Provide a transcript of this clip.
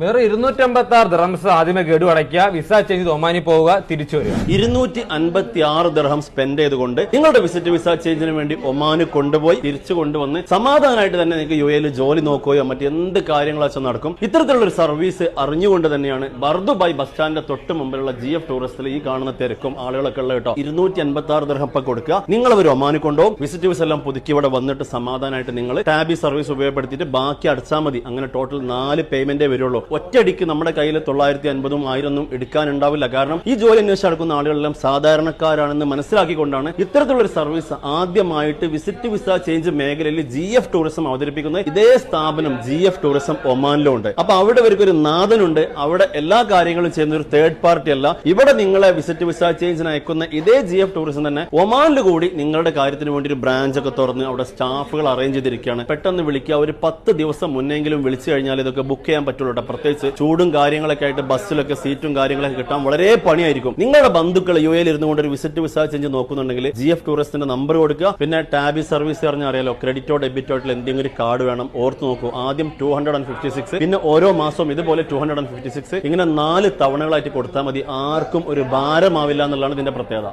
വെറും ഇരുന്നൂറ്റമ്പത്തി ആറ് ദർഹംസ് ആദ്യമേ ഗഡു അടയ്ക്കുക വിസ ചേഞ്ച് ഒമാനി പോവുക തിരിച്ചു വരിക. ഇരുന്നൂറ്റി അൻപത്തി ആറ് ദർഹം സ്പെൻഡ് ചെയ്തുകൊണ്ട് നിങ്ങളുടെ വിസിറ്റ് വിസ ചേഞ്ചിന് വേണ്ടി ഒമാന് കൊണ്ടുപോയി തിരിച്ചു കൊണ്ടുവന്ന് സമാധാനമായിട്ട് തന്നെ നിങ്ങൾക്ക് യു എയിൽ ജോലി നോക്കുകയോ മറ്റെന്ത് കാര്യങ്ങളോ വെച്ചാൽ നടക്കും. ഇത്തരത്തിലുള്ള ഒരു സർവീസ് അറിഞ്ഞുകൊണ്ട് തന്നെയാണ് ബർദുബായ് ബസ് സ്റ്റാൻഡിന്റെ തൊട്ട് മുമ്പിലുള്ള ജി എഫ് ടൂറിസ്റ്റിൽ ഈ കാണുന്ന തിരക്കും ആളുകളൊക്കെ ഉള്ള കേട്ടോ. ഇരുന്നൂറ്റി അൻപത്തി ആറ് ദർഹം ഇപ്പൊ കൊടുക്കുക. നിങ്ങൾ ഒരു ഒമാന് കൊണ്ടുപോകും. വിസിറ്റ് വിസ എല്ലാം പുതുക്കി ഇവിടെ വന്നിട്ട് സമാധാനമായിട്ട് നിങ്ങൾ ടാബി സർവീസ് ഉപയോഗപ്പെടുത്തിയിട്ട് ബാക്കി അടച്ചാൽ മതി. അങ്ങനെ ടോട്ടൽ നാല് പേയ്മെന്റേ വരുള്ളൂ. ഒറ്റയടിക്ക് നമ്മുടെ കയ്യിൽ തൊള്ളായിരത്തി അൻപതും ആയിരൊന്നും എടുക്കാനുണ്ടാവില്ല. കാരണം ഈ ജോലി അന്വേഷിച്ച് നടക്കുന്ന ആളുകളെല്ലാം സാധാരണക്കാരാണെന്ന് മനസ്സിലാക്കിക്കൊണ്ടാണ് ഇത്തരത്തിലുള്ള സർവീസ് ആദ്യമായിട്ട് വിസിറ്റ് വിസ ചേഞ്ച് മേഖലയിൽ ജി എഫ് ടൂറിസം അവതരിപ്പിക്കുന്നത്. ഇതേ സ്ഥാപനം ജി എഫ് ടൂറിസം ഒമാനിലും ഉണ്ട് അപ്പൊ അവിടെ ഇവർക്ക് ഒരു നാഥനുണ്ട്. അവിടെ എല്ലാ കാര്യങ്ങളും ചെയ്യുന്ന ഒരു തേർഡ് പാർട്ടി അല്ല. ഇവിടെ നിങ്ങളെ വിസിറ്റ് വിസ ചേഞ്ചിന് അയക്കുന്ന ഇതേ ജി എഫ് ടൂറിസം തന്നെ ഒമാനിൽ കൂടി നിങ്ങളുടെ കാര്യത്തിന് വേണ്ടി ഒരു ബ്രാഞ്ച് ഒക്കെ തുറന്ന് അവിടെ സ്റ്റാഫുകൾ അറേഞ്ച് ചെയ്തിരിക്കുകയാണ്. പെട്ടെന്ന് വിളിക്കുക. ഒരു പത്ത് ദിവസം മുന്നെങ്കിലും വിളിച്ചു കഴിഞ്ഞാൽ ഇതൊക്കെ ബുക്ക് ചെയ്യാൻ പറ്റുള്ളൂ പ്രത്യേകിച്ച് ചൂടും കാര്യങ്ങളൊക്കെ ആയിട്ട് ബസ്സിലൊക്കെ സീറ്റും കാര്യങ്ങളൊക്കെ കിട്ടാൻ വളരെ പണിയായിരിക്കും. നിങ്ങളുടെ ബന്ധുക്കൾ യു എയിൽ ഇരുന്നു കൊണ്ട് ഒരു വിസിറ്റ് വിസ ചെഞ്ച് നോക്കുന്നുണ്ടെങ്കിൽ ജി എഫ് ടൂറിസ്റ്റിന്റെ നമ്പർ കൊടുക്കുക. പിന്നെ ടാബി സർവീസ് പറഞ്ഞാൽ അറിയാലോ ക്രെഡിറ്റോ ഡെബിറ്റോ ആയിട്ടുള്ള എന്തെങ്കിലും ഒരു കാർഡ് വേണം. ഓർത്ത് നോക്കൂ ആദ്യം two hundred and fifty six പിന്നെ ഓരോ മാസവും ഇതുപോലെ two hundred and fifty six ഇങ്ങനെ നാല് തവണകളായിട്ട് കൊടുത്താൽ മതി. ആർക്കും ഒരു ഭാരമാവില്ല എന്നുള്ളതാണ് ഇതിന്റെ പ്രത്യേകത.